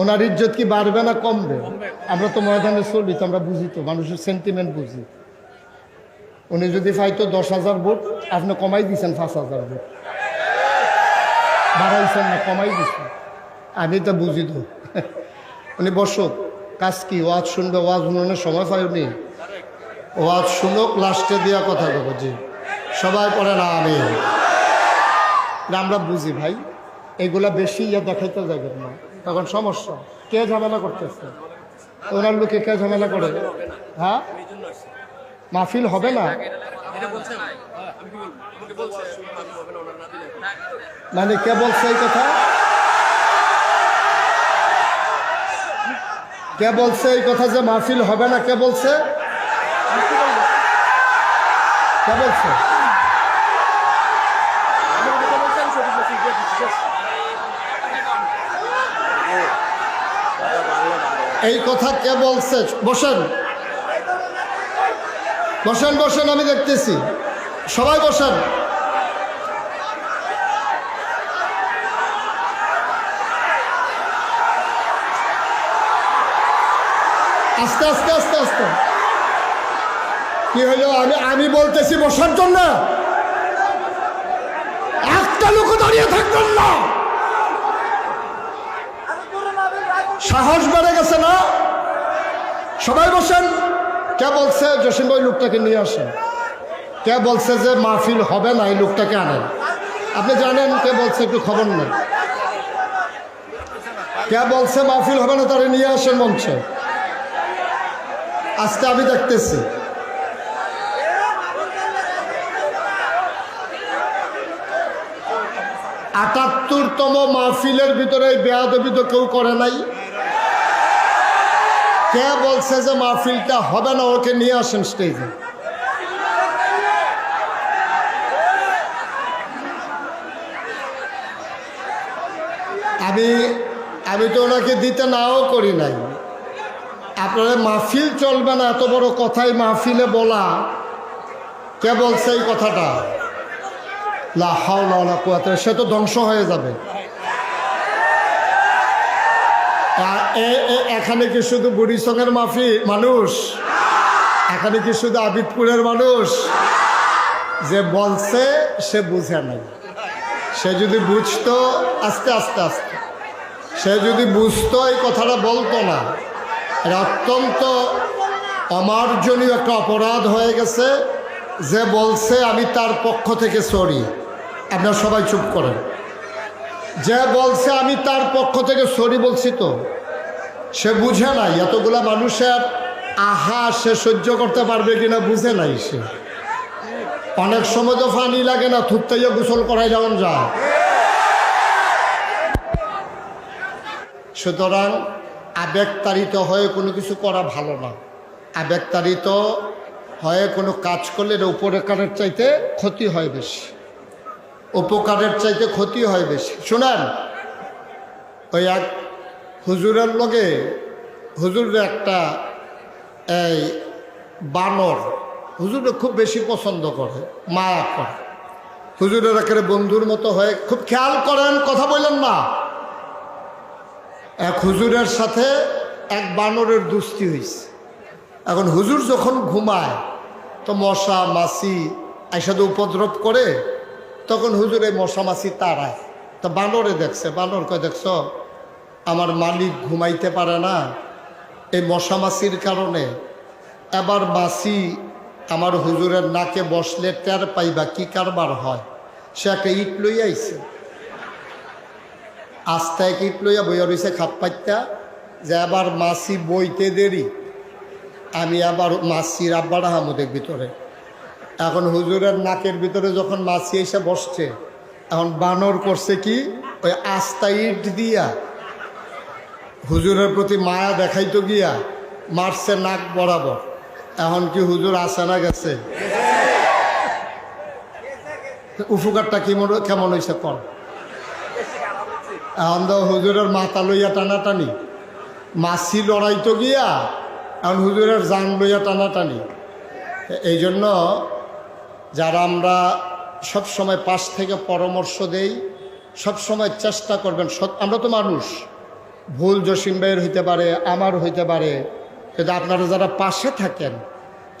ওনার ইজ্জত কি বাড়বে না কমবে? আমরা তো ময়দানে চলি তো আমরা বুঝি তো মানুষের সেন্টিমেন্ট বুঝি। উনি যদি পাইতো দশ হাজার ভোট আপনি কমাই দিয়েছেন পাঁচ হাজার ভোট। বাড়াইছেন না কমাই দিচ্ছেন আমি তো বুঝি তো। উনি বসুক কাজ কি? ওয়াজ শুনবে ওয়াজ শুনানোর সময় পাইনি ওয়াজ শুনুক লাস্টে দেওয়া কথা দেবো জি। সবাই পড়ে না আমি। আমরা বুঝি ভাই এগুলা বেশি ইয়ে দেখাইতে যাবেন না। তখন সমস্যা। কে ঝামেলা করতেছে? ওনার লোকে কে ঝামেলা করে? হ্যাঁ? মাহফিল হবে না? মানে কে বলছে এই কথা? কে বলছে এই কথা যে মাহফিল হবে না? কে বলছে? কে বলছে? এই কথা কে বলছে? বসেন। বসেন বসেন, আমি দেখতেছি। সবাই বসেন। আস্তে আস্তে আস্তে আস্তে। কি হলো? আমি আমি বলতেছি বসার জন্য? একটা লোক দাঁড়িয়ে থাকবেন না। সাহস বেড়ে গেছে না? সবাই বসেন। কে বলছে জসিম ভাই লোকটাকে নিয়ে আসেন? কে বলছে যে মাহফিল হবে না, এই লোকটাকে আনেন? আপনি জানেন কে বলছে, একটু খবর নেই কে বলছে মাহফিল হবে না, তারা নিয়ে আসেন মঞ্চে। আজকে আমি দেখতেছি। আটাত্তরতম মাহফিলের ভিতরে বেয়াদবি তো কেউ করে নাই। কে বলছে যে মাহফিলটা হবে না, ওকে নিয়ে আসেন স্টেজে আমি আমি তো ওনাকে দিতে নাও করি নাই। আপনারা মাহফিল চলবে না, এত বড় কথাই মাহফিলে বলা। কে বলছে এই কথাটা? লা হাওলা ওয়ালা কুয়াতা সে তো ধ্বংস হয়ে যাবে। এখানে কি শুধু বুড়িসঙ্গের মাফি মানুষ? এখানে কি শুধু আবিদপুরের মানুষ? যে বলছে, সে বুঝে নাই সে যদি বুঝতো, আস্তে আস্তে আস্তে। সে যদি বুঝতো, এই কথাটা বলতো না। অত্যন্ত অমার্জনীয় একটা অপরাধ হয়ে গেছে। যে বলছে, আমি তার পক্ষ থেকে সরি। আপনারা সবাই চুপ করেন। যে বলছে, আমি তার পক্ষ থেকে সরি বলছি তো। সে বুঝে নাই, এতগুলা মানুষের আহা, সে সহ্য করতে পারবে কিনা বুঝে নাই সে। অনেক সময় তো ফানি লাগে না থুত্তাইয়া গোসল করাই যেমন যায়। সুতরাং আবেগতাড়িত হয়ে কোনো কিছু করা ভালো না। আবেগতাড়িত হয়ে কোনো কাজ করলে এটা কারের চাইতে ক্ষতি হয় বেশি। উপকারের চাইতে ক্ষতি হয় বেশি। শোনেন, ওই এক হুজুরের লগে হুজুরের একটা এই বানর হুজুরে খুব বেশি পছন্দ করে, মায়া করে। হুজুরের একেবারে বন্ধুর মতো হয়ে খুব খেয়াল করেন, কথা বললেন না। এক হুজুরের সাথে এক বানরের দুস্তি হয়েছে এখন হুজুর যখন ঘুমায়, তো মশা, মাছি একসাথে উপদ্রব করে তখন হুজুর এই মশা মাছি তাড়ায়। তো বানরে দেখছে, বানর কয়, দেখছ, আমার মালিক ঘুমাইতে পারে না। এই মশা মাছির কারণে এবার মাছি আমার হুজুরের নাকে বসলে টের পাইবা কি কারবার হয়। সে একটা ইট লই আইছে। এক ইট লইয়া বইয়া রয়েছে খাপ পাইতা যে আবার মাছি বইতে দেরি। আমি আবার মাছির আব্বাটা হামুদের ভিতরে এখন হুজুরের নাকের ভিতরে যখন মাছি এসে বসছে, এখন বানর করছে কি? ওই আস্তা ইট দিয়া। হুজুরের প্রতি মায়া দেখাইতো গিয়া মারছে নাক বরাবর। এখন কি হুজুর আসে না গেছে? উপকারটা কেমন কেমন হয়েছে কর এখন তো হুজুরের মাথা লইয়া টানাটানি। মাছি লড়াইতো গিয়া, এখন হুজুরের জান লইয়া টানাটানি। এই জন্য যারা আমরা সব সময় পাশ থেকে পরামর্শ দেই, সব সময় চেষ্টা করবেন আমরা তো মানুষ। ভুল জসিম ভাইয়ের হইতে পারে আমার হইতে পারে। কিন্তু আপনারা যারা পাশে থাকেন,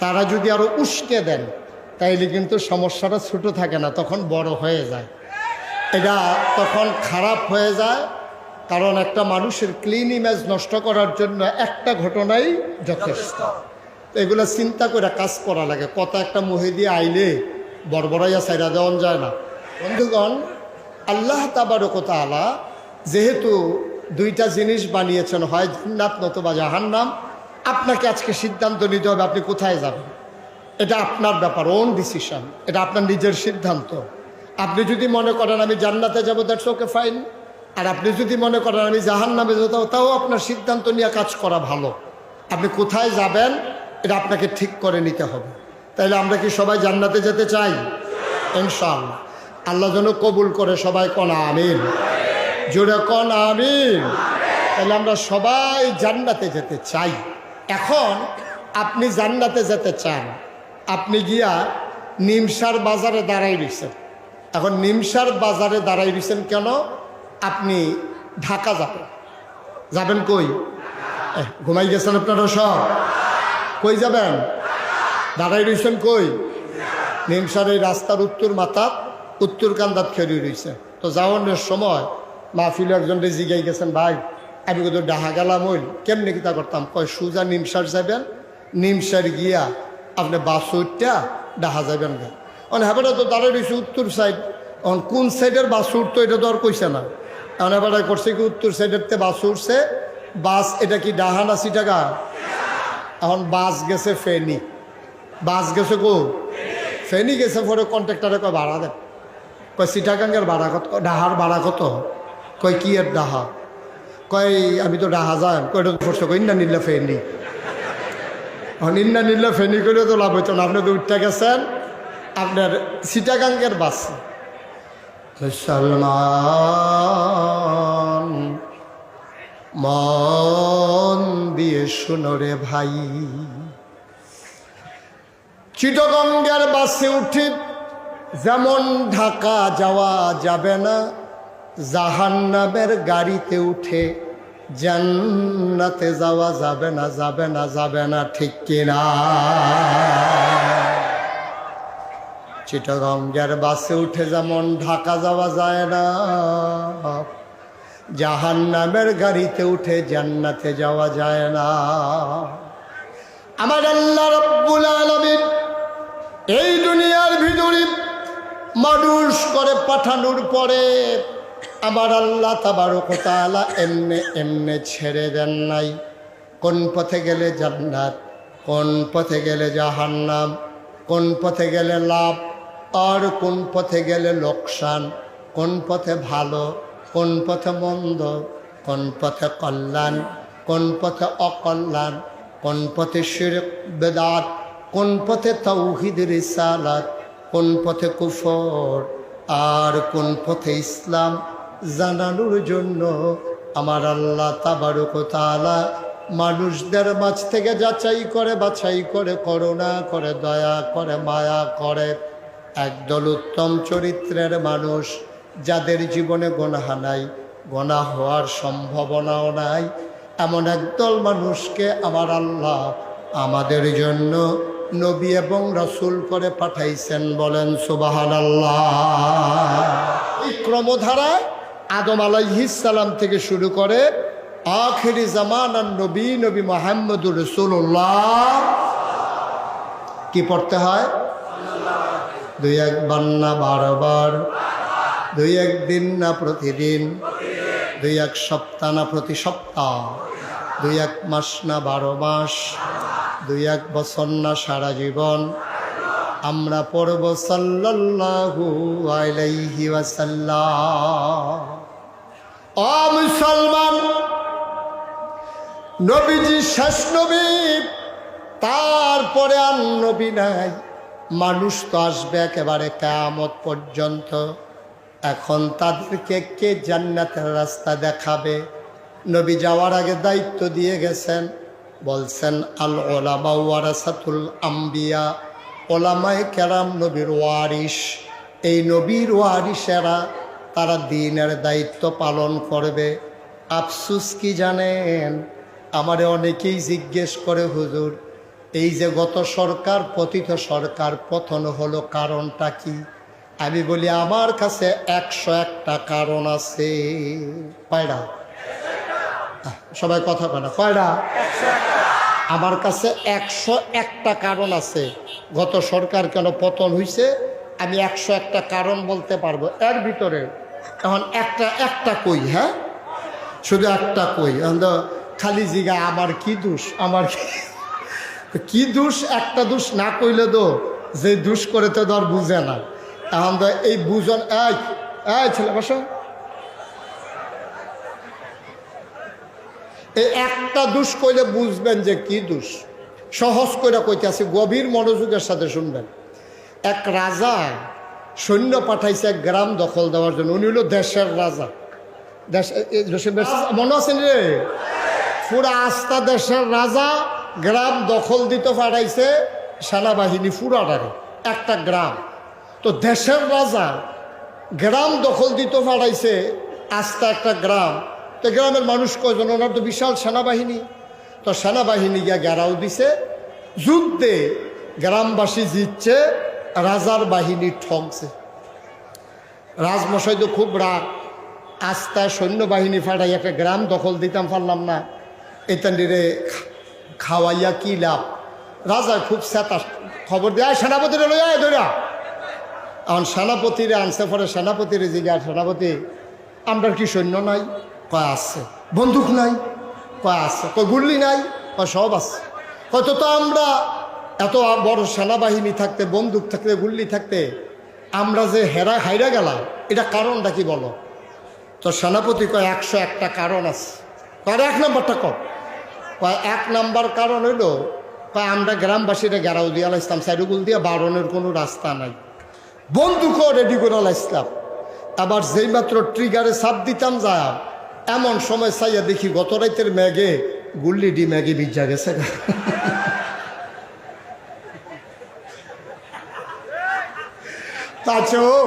তারা যদি আরও উস্কে দেন, তাইলে কিন্তু সমস্যাটা ছোটো থাকে না, তখন বড় হয়ে যায়। এটা তখন খারাপ হয়ে যায়, কারণ একটা মানুষের ক্লিন ইমেজ নষ্ট করার জন্য একটা ঘটনাই যথেষ্ট। এগুলো চিন্তা করে কাজ করা লাগে। কত একটা মহে দিয়ে আইলে বড়বড়াইয়া সাইরা দেওয়ান যায় না। বন্ধুগণ, আল্লাহ তাবারকতা আলা যেহেতু দুইটা জিনিস বানিয়েছেন, হয় জিন্নাত নতুবা জাহান্নাম, আপনাকে আজকে সিদ্ধান্ত নিতে হবে আপনি কোথায় যাবেন। এটা আপনার ব্যাপার ওন ডিসিশন এটা আপনার নিজের সিদ্ধান্ত। আপনি যদি মনে করেন আমি জান্নাতে যাব দ্যাটস ওকে ফাইন আর আপনি যদি মনে করেন আমি জাহান নামে তাও আপনার সিদ্ধান্ত নিয়ে কাজ করা ভালো। আপনি কোথায় যাবেন এটা আপনাকে ঠিক করে নিতে হবে। তাইলে আমরা কি সবাই জান্নাতে যেতে চাই? ইনশাআল্লাহ। আল্লাহ যেন কবুল করে সবাই কন, আমিন। জোরে কন, আমিন। তাহলে আমরা সবাই জান্নাতে যেতে চাই। এখন আপনি জান্নাতে যেতে চান। আপনি গিয়া নিমসার বাজারে দাঁড়াই রয়েছেন এখন নিমসার বাজারে দাঁড়াই রয়েছেন কেন? আপনি ঢাকা যাবেন। যাবেন কই? ঘুমাই গেছেন আপনারা সব? কই যাবেন? দাঁড়াই রয়েছেন কই? নিমসার এই রাস্তার উত্তর মাথা, উত্তর কান্দাত খেয়ে রয়েছে তো যাওয়ানোর সময় মাহফিল একজন জিগাই গেছেন, ভাই, আমি কিন্তু ডাহা গেলাম হইল কেমনি কিতা করতাম? কয়, সুজা নিমসার যাবেন নিমসার গিয়া আপনি বাসুরটা ডাহা যাবেন গা। অন হেবারে তো দাঁড়াই রয়েছে উত্তর সাইড। এখন কোন সাইডের বাস উঠতো এটা তো আর কইছে না। এখন এবারে করছে কি উত্তর সাইডের তে বাস উঠছে, বাস এটা কি ডাহা না সিটাগা এখন বাস গেছে ফেনি। বাস গেছে কো? ফেনি গেছে পরে কন্ট্রাক্টারে কয় ভাড়া দেন। কয় সিটাগাঙ্গের ভাড়া কত? ডাহার ভাড়া কত? কয় কি এর ডাহা? কয় আমি তো ডাহা যাই। কয় এটা পড়ছে কয় ইন্না নিলে ফেনি। এখন ইন্না নিলে ফেনি করে তো লাভ হইতো না। আপনি তো উঠতে গেছেন, আপনার সিটাগাঙ্গের বাস। মুসলমান মন দিয়ে শুনো রে ভাই। চিটগঙ্গের বাসে উঠে, যেমন ঢাকা যাওয়া যাবে না, জাহান্নামের গাড়িতে উঠে জান্নাতে যাওয়া যাবে না যাবে না যাবে না, ঠিক কিনা? চিটগঙ্গের বাসে উঠে যেমন ঢাকা যাওয়া যায় না জাহান্নামের গাড়িতে উঠে জান্নাতে যাওয়া যায় না। আমার আল্লাহ রব্বুল আলমিন এই দুনিয়ার ভিতরে মানুষ করে পাঠানোর পরে আমার আল্লাহ তাবারকতালা এমনে এমনে ছেড়ে দেন নাই। কোন পথে গেলে জান্নাত, কোন পথে গেলে জাহান্নাম, কোন পথে গেলে লাভ, আর কোন পথে গেলে লোকসান, কোন পথে ভালো কোন পথে মন্দ, কোন পথে কল্যাণ, কোন পথে অকল্যাণ, কোন পথে শিরক, বেদাত, কোন পথে তৌহিদ রিসালাত, কোন পথে কুফর আর কোন পথে ইসলাম জানানোর জন্য আমার আল্লাহ তাবারক তাআলা মানুষদের মাঝ থেকে যাচাই করে, বাছাই করে, করুণা করে, দয়া করে, মায়া করে। একদল উত্তম চরিত্রের মানুষ যাদের জীবনে গোনাহা নাই গোনা হওয়ার সম্ভাবনাও নাই, এমন একদল মানুষকে আমার আল্লাহ আমাদের জন্য নবী এবং রসুল করে পাঠাইছেন বলেন সুবাহান আল্লাহ এই ক্রমধারায় আদম আলাইহিসালাম থেকে শুরু করে আখেরি জামানার নবী নবী মোহাম্মদুর রসুল্লাহ কি পড়তে হয়? দুই একবার না বারবার দুই একদিন না প্রতিদিন দুই এক সপ্তাহ না প্রতি সপ্তাহ দুই এক মাস না বারো মাস দুই এক বছর না সারা জীবন। আমরা পড়ব সাল্লাল্লাহু আলাইহি নবীজি শেষ নবী, তারপরে আর নবী নাই। মানুষ তো আসবে একেবারে কেয়ামত পর্যন্ত। এখন তাদেরকে কে জান্নাতের রাস্তা দেখাবে? নবী যাওয়ার আগে দায়িত্ব দিয়ে গেছেন। বলছেন আল ওলামা ওয়ারাসাতুল আম্বিয়া, ওলামায় কেরাম নবীর ওয়ারিস এই নবীর ওয়ারিসেরা তারা দিনের দায়িত্ব পালন করবে। আফসুস কি জানেন? আমারে অনেকেই জিজ্ঞেস করে, হুজুর, এই যে গত সরকার, পতিত সরকার, পতন হলো কারণটা কি? আমি বলি, আমার কাছে একশো একটা কারণ আছে। কয়টা? সবাই কথা কয় না। কয়টা? আমার কাছে একশো একটা কারণ আছে। গত সরকার কেন পতন হয়েছে আমি একশো একটা কারণ বলতে পারব। এর ভিতরে এখন একটা একটা কই হ্যাঁ? শুধু একটা কই। খালি জিগা, আমার কি দোষ? আমার কি দোষ? একটা দোষ না কইলে তো যে দোষ করে তো ধর বুঝে না। তো এই বুঝন, এই এই ছেলে, বসো। এই একটা দোষ কইলে বুঝবেন যে কি দোষ। সহজ করে কইতে আছে, গভীর মনোযোগের সাথে শুনবেন। এক রাজা সৈন্য পাঠাইছে এক গ্রাম দখল দেওয়ার জন্য, উনি হলো দেশের রাজা। মনে আছেন রে? পুরা আস্থা দেশের রাজা, গ্রাম দখল দিতে পাঠাইছে সেনাবাহিনী পুরাটারে একটা গ্রাম। তো দেশের রাজা গ্রাম দখল দিতে পাঠাইছে আস্থা একটা গ্রাম। তো গ্রামের মানুষ কয়জন? ওনার তো বিশাল সেনাবাহিনী। তো সেনাবাহিনী গিয়া গেরাও দিছে। যুদ্ধে গ্রামবাসী জিতছে, রাজার বাহিনী ঠকছে রাজমশাই তো খুব রাগ। আস্তায় সৈন্যবাহিনী ফাটাই একটা গ্রাম দখল দিতাম পারলাম না। এতান্ডিরে খাওয়াইয়া কি লাভ? রাজা খুব সেতা খবর দেয় সেনাপতি লইয়া ধরা এখন সেনাপতিরে আনছে পরে সেনাপতিরে জিজ্ঞাসা সেনাপতি, আমরা কি সৈন্য নাই? কয়, আছে। বন্দুক নাই? কয়, আছে। কয় গুল্লি নাই? কয়, সব আছে। হয়তো তো আমরা এত বড় সেনাবাহিনী থাকতে, বন্দুক থাকতে গুল্লি থাকতে, আমরা যে হেরা হাইরা গেলাম, এটা কারণটা কি বলো? তো সেনাপতি কয়, একশো একটা কারণ আছে। কয় এক নম্বরটা কর কয়, এক নাম্বার কারণ হইল, কয়, আমরা গ্রামবাসীরা গেরাও দিয়ে ইসলাম সাইডুগুল দিয়ে বারণের কোনো রাস্তা নাই। বন্দুকও রেডি করে ইসলাম আবার যেই মাত্র ট্রিগারে চাপ দিতাম যা, এমন সময় চাইয়া দেখি গত রাইতের ম্যাগে গুল্লি ডি ম্যাগে বিজা গেছে। তাছাড়াও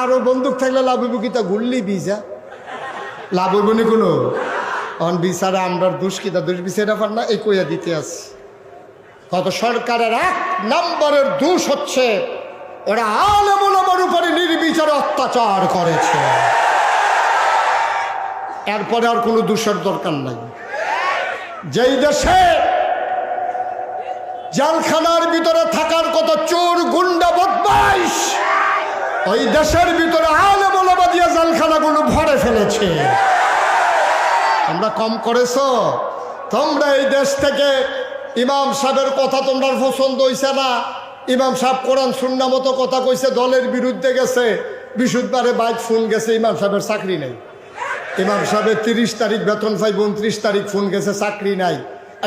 আরও বন্দুক থাকলে লাভ হইব কি তা গুল্লি বিজা লাভ হইব নি কোনো? অন বিচারে আমরা দুষ্কিতা দুষ বিচারা পার না এই কইয়া দিতে আছে। কত সরকারের এক নম্বরের দোষ হচ্ছে ওরা আলমুলমার উপরে নির্বিচারে অত্যাচার করেছে। এরপরে আর কোনো দোষের দরকার নাই। যেই দেশে জালখানার ভিতরে থাকার কত চোর, গুন্ডা, বদমাইশ, ওই দেশের ভিতরে আলে আলমুলমা দিয়ে জেলখানাগুলো ভরে ফেলেছে। তোমরা কম করেছ? তোমরা এই দেশ থেকে ইমাম সাহেবের কথা তোমরা পছন্দ হইছে না? ইমাম সাহেব কোরআন শূন্য মতো কথা কইছে, দলের বিরুদ্ধে গেছে। বিশুদ্ধবারে বাইক ফোন গেছে, ইমাম সাহেবের চাকরি নেই। ইমাম সাহেবের তিরিশ তারিখ বেতন পাই উনত্রিশ তারিখ ফোন গেছে, চাকরি নাই।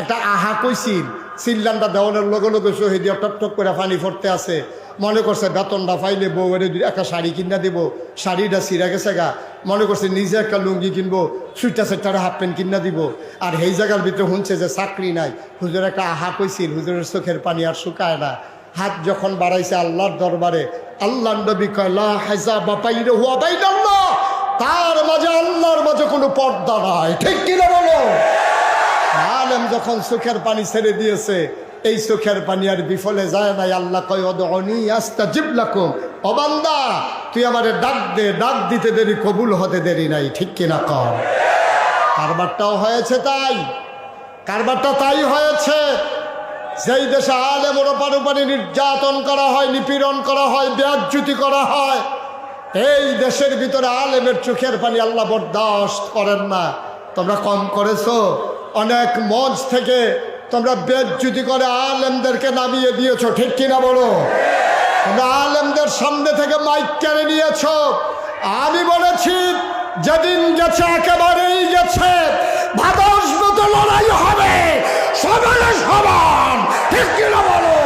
একটা আহা কইছিল সিল্লানটা দেওয়ানের লগে লগে শহীদ টক করে পানি ফরতে আছে। মনে করছে বেতনটা পাইলে বউয়ের একটা শাড়ি কিনা দিব, শাড়িটা সিরা গেছে গা। মনে করছে নিজে একটা লুঙ্গি কিনবো সুইটা সেটারে হাফ প্যান্ট কিনা দিব। আর সেই জায়গার ভিতরে শুনছে যে চাকরি নাই। হুজুর একটা আহা কইছিল, হুজুরের চোখের পানি আর শুকায় না। হাত যখন বাড়াইছে আল্লাহর দরবারে আল্লাহ নবী বাইনাল্লাহ। তার মাঝে আল্লাহর মাঝে কোনো পর্দা নাই। ঠিক কিনা বলো? আলেম যখন চোখের পানি ছেড়ে দিয়েছে, এই চোখের পানি আর বিফলে যায় নাই। আল্লাহ আস্তা জিবলাকুম অবান্দা তুই আমারে ডাক দে, ডাক দিতে দেরি, কবুল হতে দেরি নাই। ঠিক কিনা কর কারবারটাও হয়েছে তাই। কারবারটা তাই হয়েছে। যেই দেশে আলেম ওরপার উপরে নির্যাতন করা হয়, নিপীড়ন করা হয় ব্যাজ্যুতি করা হয়, এই দেশের ভিতরে আলেমের চোখের পানি আল্লাহ বরদাস্ত করেন না। তোমরা কম করেছ, অনেক মঞ্চ থেকে তোমরা বেজ্জুতি করে আলেমদেরকে নামিয়ে দিয়েছ, ঠিক কিনা বলো? তোমরা আলেমদের সামনে থেকে মাইক কেড়ে নিয়েছ। আমি বলেছি, যেদিন গেছে একেবারেই গেছে ভাদস মতো লড়াই হবে। সমানে সমান। ঠিক কিনা বলো?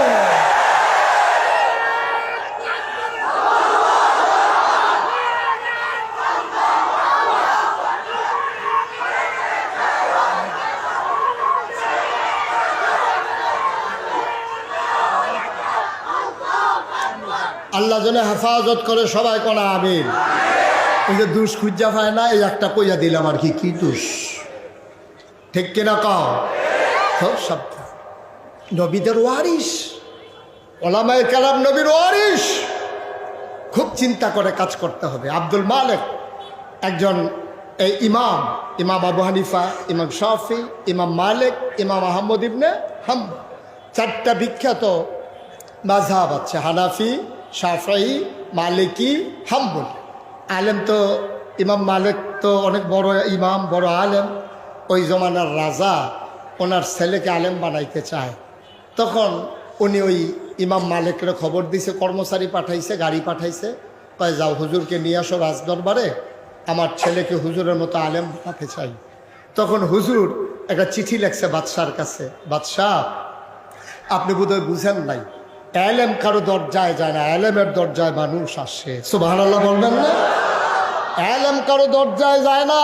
আল্লাহ যেন হেফাজত করে সবাই কোনা আমিন। ওই যে দুষ খুঁজা পায় না, এই একটা কইয়া দিলাম আর কি কি দুষ? ঠিক কিনা কও? সব নবীদের ওয়ারিস ওলামায় কালাম নবীর ওয়ারিস খুব চিন্তা করে কাজ করতে হবে। আব্দুল মালিক একজন এই ইমাম ইমাম আবু হানিফা, ইমাম শাফি, ইমাম মালিক, ইমাম আহমদ ইবনে হাম চারটা বিখ্যাত মাঝহাব আছে, হানাফি শাফাই মালিকি, হাম্বুল। আলেম তো, ইমাম মালিক তো অনেক বড় ইমাম, বড় আলেম। ওই জমানার রাজা ওনার ছেলেকে আলেম বানাইতে চায়। তখন উনি ওই ইমাম মালিকের খবর দিছে, কর্মচারী পাঠাইছে, গাড়ি পাঠাইছে। কয়, যাও, হুজুরকে নিয়ে আসো রাজদরবারে। আমার ছেলেকে হুজুরের মতো আলেম বানাতে চাই। তখন হুজুর একটা চিঠি লেখছে বাদশার কাছে, বাদশাহ, আপনি বোধহয় বুঝেন নাই। এলেম কারও দরজায় যায় না এলেমের দরজায় মানুষ আসে। সুবাহ বলবেন না? এলেম কারও দরজায় যায় না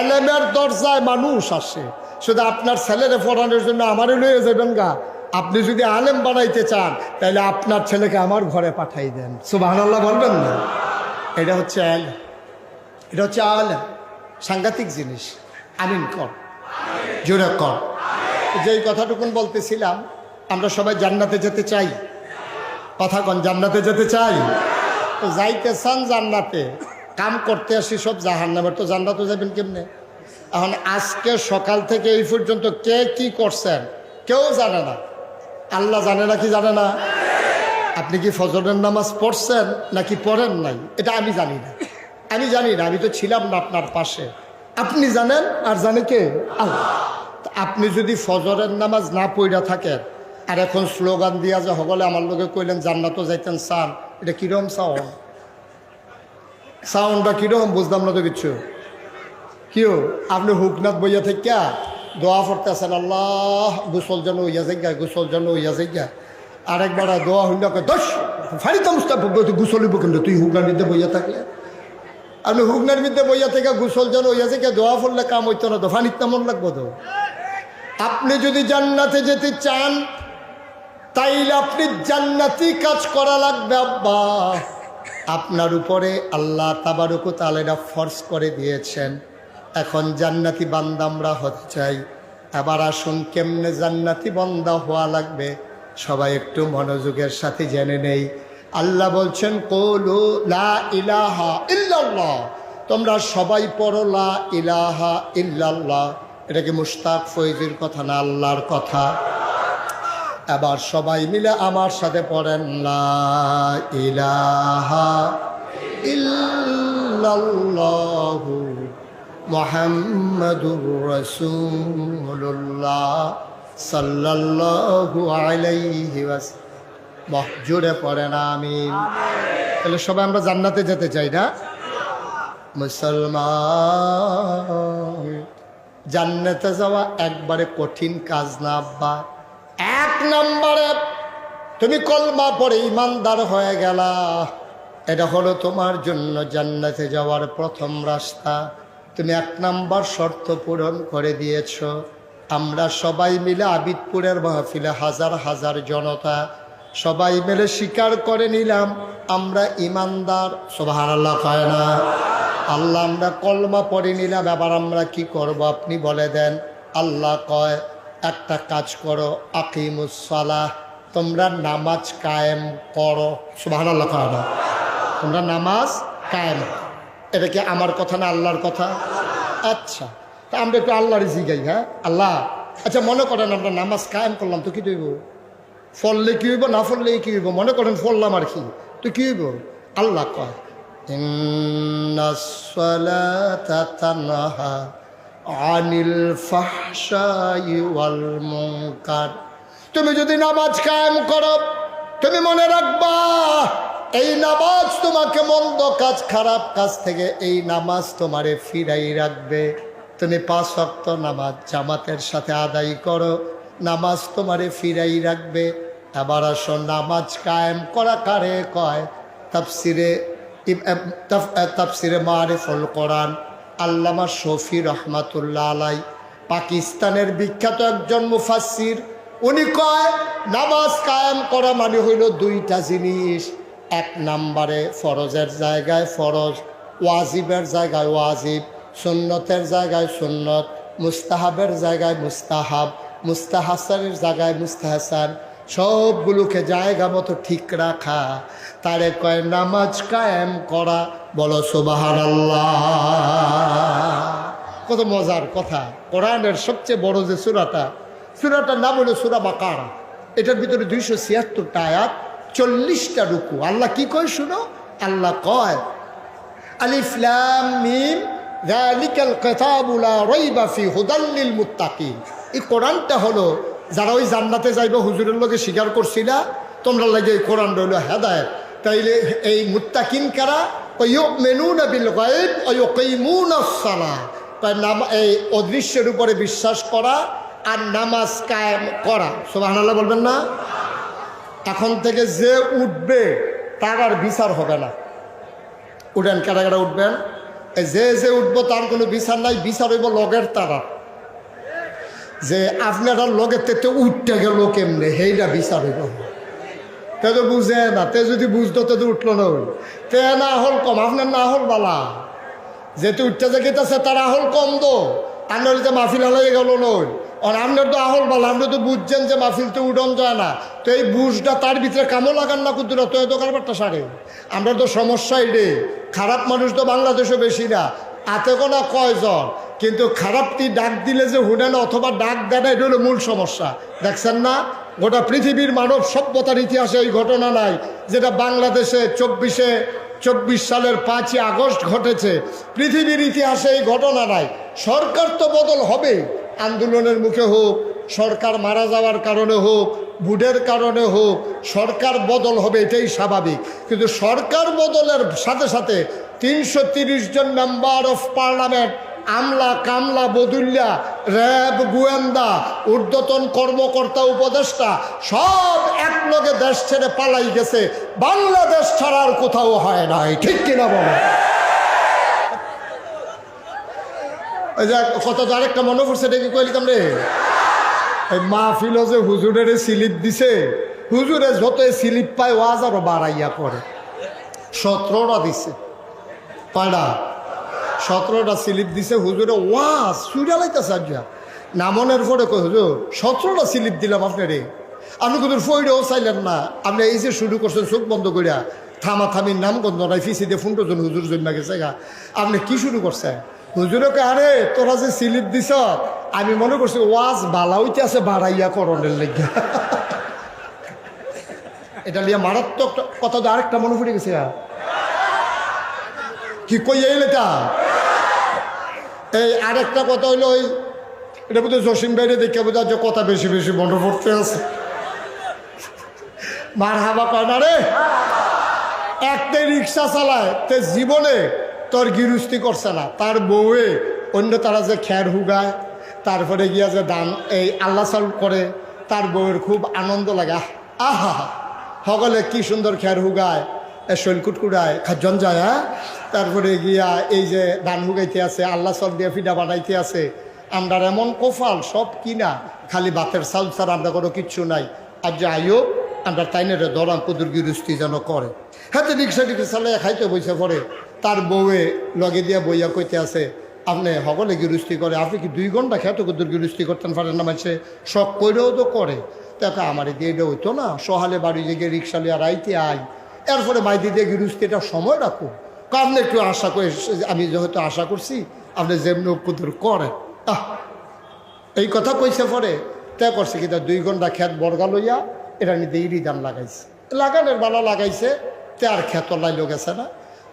এলেমের দরজায় মানুষ আসে। শুধু আপনার ছেলেরে পড়ানোর জন্য আমারও লয়ে যাবেন গা। আপনি যদি আলেম বানাইতে চান, তাহলে আপনার ছেলেকে আমার ঘরে পাঠাই দেন। সুবাহ বলবেন না? এটা হচ্ছে আলেম। এটা হচ্ছে আলেম। সাংঘাতিক জিনিস। আমিন কর। জোরে কর। যেই কথাটুকুন বলতেছিলাম, আমরা সবাই জান্নাতে যেতে চাই। কথা কন, জান্নাতে যেতে চাই? তো যাইতে চান জান্নাতে। কাম করতে আসি সব জাহান নামের তো জান্নাতে যাবেন কেমনে? এখন আজকে সকাল থেকে এই পর্যন্ত কে কি করছেন? কেউ জানে না। আল্লাহ জানে না কি জানে না? আপনি কি ফজরের নামাজ পড়ছেন নাকি পড়েন নাই? এটা আমি জানি না। আমি জানি না, আমি তো ছিলাম না আপনার পাশে। আপনি জানেন আর জানে কে? আপনি যদি ফজরের নামাজ না পড়া থাকেন, আর এখন স্লোগান দিয়া যে সকলে আমার লোকে কইলেন জান্নাতও যাইতেন চান এটা কিরম সাউন্ড? সাউন্ডটা কীরকম বুঝলাম না তো কিছু। কিও আপনি হুকনাথ বইয়া থেকে দোয়া পড়তেছেন, আল্লাহ, গুসল যেন হইয়া যাইগা, গুসল যেন হইয়া যাইগা। আরেকবার দোয়া হইল দশ ফাড়িতে মুস্তাফ গুসলিব কিন্তু তুই হুকনার মধ্যে বইয়া থাকলে। আপনি হুকনার মধ্যে বইয়া থেকে গুসল যেন হইয়া যাইগা, দোয়া পড়লে কাম হইতো না তো ফানির তেমন লাগবো তো? আপনি যদি জান্নাতে যেতে চান, তাইলে আপনি জান্নাতি কাজ করা লাগবে, আব্বা। আপনার উপরে আল্লাহ তাবারুকু তালেরা ফর্স করে দিয়েছেন। এখন জান্নাতি বান্দা আমরা হতে চাই এবার আসুন কেমনে জান্নাতি বান্দা হওয়া লাগবে, সবাই একটু মনোযোগের সাথে জেনে নেই। আল্লাহ বলছেন, কোলু লা ইলাহা ইল্লাল্লাহ। তোমরা সবাই পড়ো, লা ইলাহা ইল্লাল্লাহ। এটা কি মুশতাক ফৈজির কথা না আল্লাহর কথা? এবার সবাই মিলে আমার সাথে পড়েন, লা ইলাহা ইল্লাল্লাহু। মুহাম্মাদুর রাসূলুল্লাহ সাল্লাল্লাহু আলাইহি ওয়াসাল্লাম জোরে পড়েন আমিন তাহলে সবাই আমরা জান্নাতে যেতে চাই না? মুসলমান, জান্নাতে যাওয়া একবারে কঠিন কাজ না, আব্বা। এক নম্বরে তুমি কলমা পড়ে ইমানদার হয়ে গেলা। এটা হলো তোমার জন্য জান্নাতে যাওয়ার প্রথম রাস্তা। তুমি এক নাম্বার শর্ত পূরণ করে দিয়েছ। আমরা সবাই মিলে আবিদপুরের মাহফিলে হাজার হাজার জনতা সবাই মিলে স্বীকার করে নিলাম, আমরা ইমানদার। সোভান আল্লাহ কয় না? আল্লাহ আমরা কলমা পড়ে নিলাম এবার আমরা কি করব আপনি বলে দেন। আল্লাহ কয়, একটা কাজ করো আকিমুসালাহ তোমরা নামাজ কায়েম করো। সুবাহান আল্লাহ না? তোমরা নামাজ কায়েম। এটা কি আমার কথা না আল্লাহর কথা? আচ্ছা তা আমরা একটু আল্লাহর জিগাই হ্যাঁ? আল্লাহ আচ্ছা মনে করেন আমরা নামাজ কায়েম করলাম, তো কি দইব ফললে কি হইব, না ফললে কি হইব? মনে করেন ফললাম আর কি, তো কি হইব? আল্লাহ কয় আনিল তুমি যদি নামাজ কায়েম করো, তুমি মনে রাখবা এই নামাজ তোমাকে মন্দ কাজ, খারাপ কাজ থেকে এই নামাজ তোমারে ফিরাই রাখবে। তুমি পাঁচ অক্ত নামাজ জামাতের সাথে আদায় করো, নামাজ তোমারে ফিরাই রাখবে। এবার আসো, নামাজ কায়েম করা কারে কয়? তাফসিরে তাফসিরে মারিফুল কোরআন, আল্লামা শফি রহমাতুল্লাহ আলাই পাকিস্তানের বিখ্যাত একজন মুফাসির উনি কয়, নামাজ কায়েম করা মানে হইল দুইটা জিনিস। এক নাম্বারে ফরজের জায়গায় ফরজ, ওয়াজিবের জায়গায় ওয়াজিব, সুন্নতের জায়গায় সুন্নত, মুস্তাহাবের জায়গায় মুস্তাহাব মুস্তাহাসানের জায়গায় মুস্তাহাসান সবগুলোকে জায়গা মতো ঠিক রাখা, তারে কয় নামাজ কায়েম করা, বলো সুবাহান কত মজার কথা। কোরআনের সবচেয়ে বড় যে সুরাটা, সুরাটার নাম হলো সুরা বাকারা। এটার ভিতরে দুইশো ছিয়াত্তরটা আয়াত চল্লিশটা রুকু। আল্লাহ কি কয় শুনো? আল্লাহ কয়, আলিফ লাম মিম, যালিকাল কিতাবু লা রাইবা ফি হুদাল লিল এই কোরআনটা হলো, যারা ওই জান্নাতে যাইবে, হুজুরের লোকে স্বীকার করছিলা তোমরা লাগে এই কোরআন রইল হেদায়েত। তাইলে এই মুত্তাকিন কারা? এই অদৃশ্যের উপরে বিশ্বাস করা আর নামাজ কায়েম করা। সুবহানাল্লাহ বলবেন না? এখন থেকে যে উঠবে, তার আর বিচার হবে না। উঠেন কারা কারা উঠবেন? যে যে উঠবো, তার কোনো বিচার নাই, বিচার হইব লগের তারা। যে আপনারা লগের তেতে উঠতে গেল কেমনে? সেইটা বিচার হইব। তে তো বুঝে না, তে যদি বুঝতো, তে তো উঠল না। তে না হল কম, আপনার না হল বালা। যেহেতু উঠতে যে গেতেছে, তার হল কম দো। আপনার যে মাহফিল হলে গেল নই আর আপনার তো আহল বলা আপনি তো বুঝছেন যে মাহফিল তো উডন যায় না তো এই বুঝটা তার ভিতরে কামও লাগান না কুতুরা তো এত কারবারটা সারে আমরা তো সমস্যা রে খারাপ মানুষ তো বাংলাদেশে বেশি না আতে কোনা কয়জন কিন্তু খারাপটি ডাক দিলে যে হুনে না অথবা ডাক দেয় না এটা হলো মূল সমস্যা দেখছেন না গোটা পৃথিবীর মানব সভ্যতার ইতিহাসে এই ঘটনা নাই যেটা বাংলাদেশে চব্বিশে চব্বিশ সালের পাঁচই আগস্ট ঘটেছে পৃথিবীর ইতিহাসে এই ঘটনা নাই সরকার তো বদল হবে আন্দোলনের মুখে হোক, সরকার মারা যাওয়ার কারণে হোক বুডের কারণে হোক, সরকার বদল হবে এটাই স্বাভাবিক। কিন্তু সরকার বদলের সাথে সাথে তিনশো জন মেম্বার অফ পার্লামেন্ট আমলা কামলা বদুল্যা, র্যাব, গোয়েন্দা, ঊর্ধ্বতন কর্মকর্তা, উপদেষ্টা, সব একলগে দেশ ছেড়ে পালাই গেছে। বাংলাদেশ ছাড়া আর কোথাও হয় নাই। ঠিক কিনা বলো? ওই যে কত আরেকটা মনে পড়ছে, দেখি কইলিতাম রে। এই মাহফিল যে হুজুরের স্লিপ দিছে, হুজুরে যত স্লিপ পায়, ওয়াজ আরও বাড়াইয়া করে। সতেরোটা দিছে। পাড়া সতেরোটা স্লিপ দিছে, হুজুরে ওয়াজ সুইডা লাইতেছে নামনের পরে কই হুজুর, সতেরোটা স্লিপ দিলাম আপনারে আপনি কিন্তু ফইরেও চাইলেন না। আপনি এই যে শুরু করছেন, চোখ বন্ধ করিয়া থামা থামির নাম গন্ধ নাই ফিসি দিয়ে ফুন্টো জন হুজুর জন্মা গেছে গা। আপনি কি শুরু করছেন? হুজুরকে আরে, তোরা যে স্লিপ দিছ, আমি মনে করছি ওয়াজ বালা হইতে আছে বাড়াইয়া করণের লেগে এটা লিয়া মারাত্মক কথা তো আরেকটা মনে পড়ে গেছে। কি কই এই লেটা? এই আরেকটা কথা হইল, ওই এটা বোধহয় জসিম বাইরে দেখে বোধ যে কথা বেশি বেশি মনে পড়তে আছে। মার হাবা কয় না রে? একটা রিক্সা চালায়, তে জীবনে তোর গিরুস্তি করছে না। তার বউয়ে অন্য তারা যে খ্যার হুগায় তারপরে গিয়া যে দান এই আল্লাহ চাল করে তার বউয়ের খুব আনন্দ লাগে। আহ, সকলে কি সুন্দর খ্যার হুগায় শৈলকুট কুড়ায় খাজন যায় হ্যাঁ? তারপরে গিয়া এই যে দান হুগাইতে আছে আল্লাহ চাল দিয়ে ফিডা বানাইতে আছে। আমরা এমন কোফাল সব কিনা খালি বাতের চাল ছাড়া আমরা কোনো কিচ্ছু নাই। আর যে আইও আমরা তাইনের দরাম কুদুর গিরুস্তি যেন করে। হাতে রিক্সা টিক্সা চালিয়ে খাইতে বইসে পড়ে। তার বউয়ে লগে দিয়া বইয়া কইতে আছে, আপনি সকলে গিরুস্তি করে, আপনি কি দুই ঘণ্টা খেত কুদুর গিরুস্তি করতেন পারেন না মানছে শখ কইরেও তো করে। তাকে আমার দিয়ে এটা হইতো না, সহালে বাড়ি জেগে রিক্সা লিয়া রাইতে আই এরপরে মাইদি দিয়ে গিরুস্তিটা সময় রাখো। আপনি একটু আশা করে আমি যেহেতু আশা করছি, আপনি যেমনি কুদুর করে আহ, এই কথা কইছে পরে, তে করছে কি দুই ঘণ্টা খেত বর্গা লইয়া, এটা নিতে ইরি দাম লাগাইছে। লাগানোর বালা লাগাইছে, তে আর খেত লাইলো গেছে না।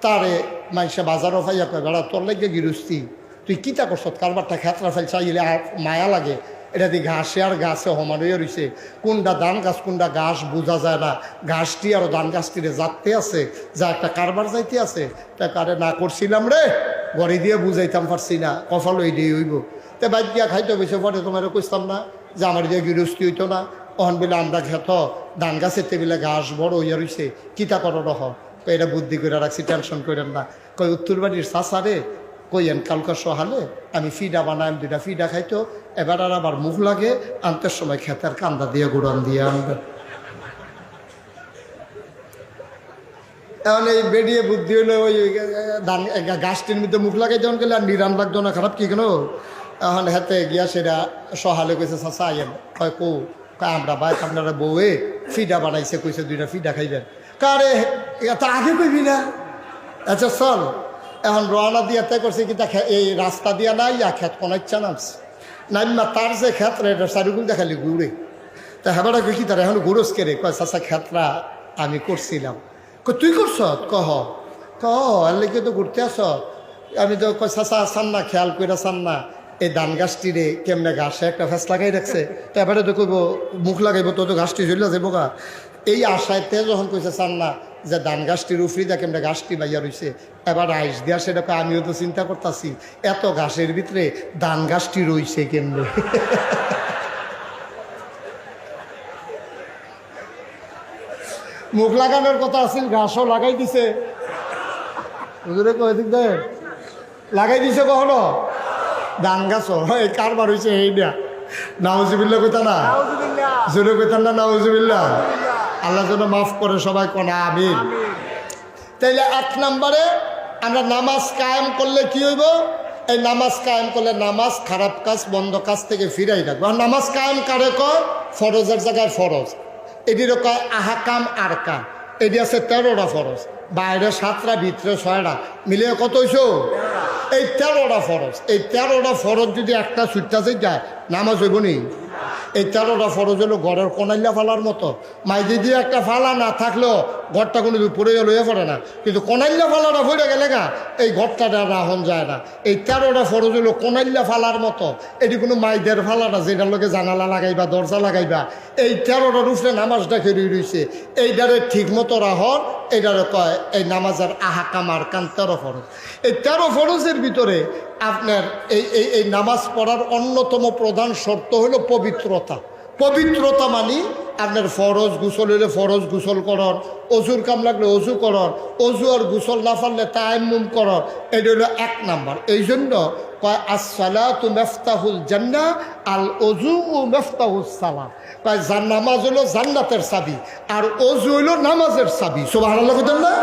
তারে মানুষে বাজারও ফাইয়া কয় বেড়া, তোর লাগে গিরুস্তি। তুই কিতা করছ? কারবারটা খেতরা ফাইল চাইলে আর মায়া লাগে। এটা দিয়ে ঘাসে আর গাছে হয়ে রয়েছে কোনটা ধান গাছ কোনটা ঘাস বোঝা যায় না। ঘাসটি আর ধান গাছটিরে যাতে আছে, যা একটা কারবার যাইতে আছে। তা কারে না করছিলাম রে? গড়ি দিয়ে বুঝাইতাম পারছি না কফল ওই দিয়ে হইব। তে বাইক দিয়া খাইতে বেশি পরে তোমার কইতাম না, যে আমার দিয়ে গৃহস্থী হইতো না। অহন বেলা আমরা খেত ধান গাছের টেবিলে ঘাস বড় হইয়া রইছে কিতা করো রহ? এটা বুদ্ধি করে রাখছি টেনশন করেন না। কই, উত্তর বাড়ির চাষারে কইয়েন, কালকা সহালে আমি ফিডা বানাইম দুইটা ফিডা খাইতো, এবার আর আবার মুখ লাগে আনতে সময় খেতের কান্দা দিয়ে গুড়ান দিয়ে আনবে। এখন এই বেরিয়ে বুদ্ধি হলো ওই ধান গাছটির মধ্যে মুখ লাগাই যখন গেলে আর নিরান লাগতো না, খারাপ কি কেন? এখন হাতে গিয়া সেটা সহালে কইছে, চাচা, আইয়েন। কয়, কো আমরা ভাই আপনারা বউয়ে ফিডা বানাইছে, কইছে দুইটা ফিডা খাইবেন। কারে তা আগে কইবি না? আচ্ছা চল। এখন রওনা দিয়ে তাই করছে কি, দেখা এই রাস্তা দিয়া নাই, ইয়া খেত কোনাইচ্ছা নামছে নাইমা তার যে ক্ষেত রে, এটা চারিগুল দেখালি ঘুরে। তা হেবাটা কি তার, এখন ঘুরস কে রে? কয়, চাচা ক্ষেতরা আমি করছিলাম। তুই করছ? কহ ক এর লেগে তো ঘুরতে আস আমি তো কয়, চাচা, আসান না, খেয়াল করে আসান না। এই ধান গাছটি রে, কেমনে ঘাসে একটা ফেস লাগাই রাখছে। তো এবারে তো কইব, মুখ লাগাইব, তো তো গাছটি চলে যাব গা। এই আশায় তে যখন কইছে চান না যে ধান গাছটির উফরি দা কেমনে গাছটি বাইয়া রইছে এবার আইস দিয়া সেটা কয় আমিও তো চিন্তা করতেছি এত ঘাসের ভিতরে ধান গাছটি রইছে কেমনে? মুখ লাগানোর কথা আছিল ঘাসও লাগাই দিছে। হুজুরে কয় দিক লাগাই দিছে কখনো? ধান গাছও এই কারবার হয়েছে এইটা নাউজিবিল্লা কইতা না জোরে কইতান না নাউজিবিল্লা আল্লাহ যেন মাফ করে সবাই কনা, আমিন। তাইলে এক নম্বরে আমরা নামাজ কায়েম করলে কি হইব? এই নামাজ কায়েম করলে নামাজ খারাপ কাজ, বন্ধ কাজ থেকে ফিরাই রাখব। আর নামাজ কায়েম কারে কয়? ফরজের জায়গায় ফরজ। এটিরও কয় আহাকাম আর কাম এটি আছে তেরোটা ফরজ। বাইরে সাতটা, ভিতরে ছয়টা। মিলিয়ে কত হইছো? এই তেরোটা ফরজ। এই তেরোটা ফরজ যদি একটা ছুটটা যায় নামাজ হইব নি? এই তেরোটা ফরজ হলো ঘরের কোনাইলা ফালার মতো। মাইদি দিয়ে একটা ফালা না থাকলেও ঘরটা কোনো পড়ে লইয়া পড়ে না। কিন্তু কোনাইল্লা ফালাটা পড়ে গেলে গা, এই ঘরটা রাহন যায় না। এই তেরোটা ফরজ হলো কোনাইল্লা ফালার মতো। এটি কোনো মাইদের ফালাটা, যেটার লোকে জানালা লাগাইবা, দরজা লাগাইবা। এই তেরোটার উপরে নামাজটা খেয়ে রয়েছে এইটারে ঠিক মতো রাহন, এইটারে কয়, এই নামাজের আহাকামার কান তেরো ফরজ। এই তেরো ফরজের ভিতরে আপনার এই এই নামাজ পড়ার অন্যতম প্রধান শর্ত হলো পবিত্রতা। পবিত্রতা মানি, আপনার ফরজ গুসল হইলে ফরজ গুসল করর অজুর কাম লাগলে অজু করর অজু আর গুসল না পারলে তায়াম্মুম করর এটা হলো এক নাম্বার। এই জন্য কয় আসসালা তু মেফতাহুল জান্না আল অজু ও মেফতাহুল সালা কয়, জান, নামাজ হলো জান্নাতের চাবি, আর অজু হইল নামাজের চাবি। আল্লাহ না?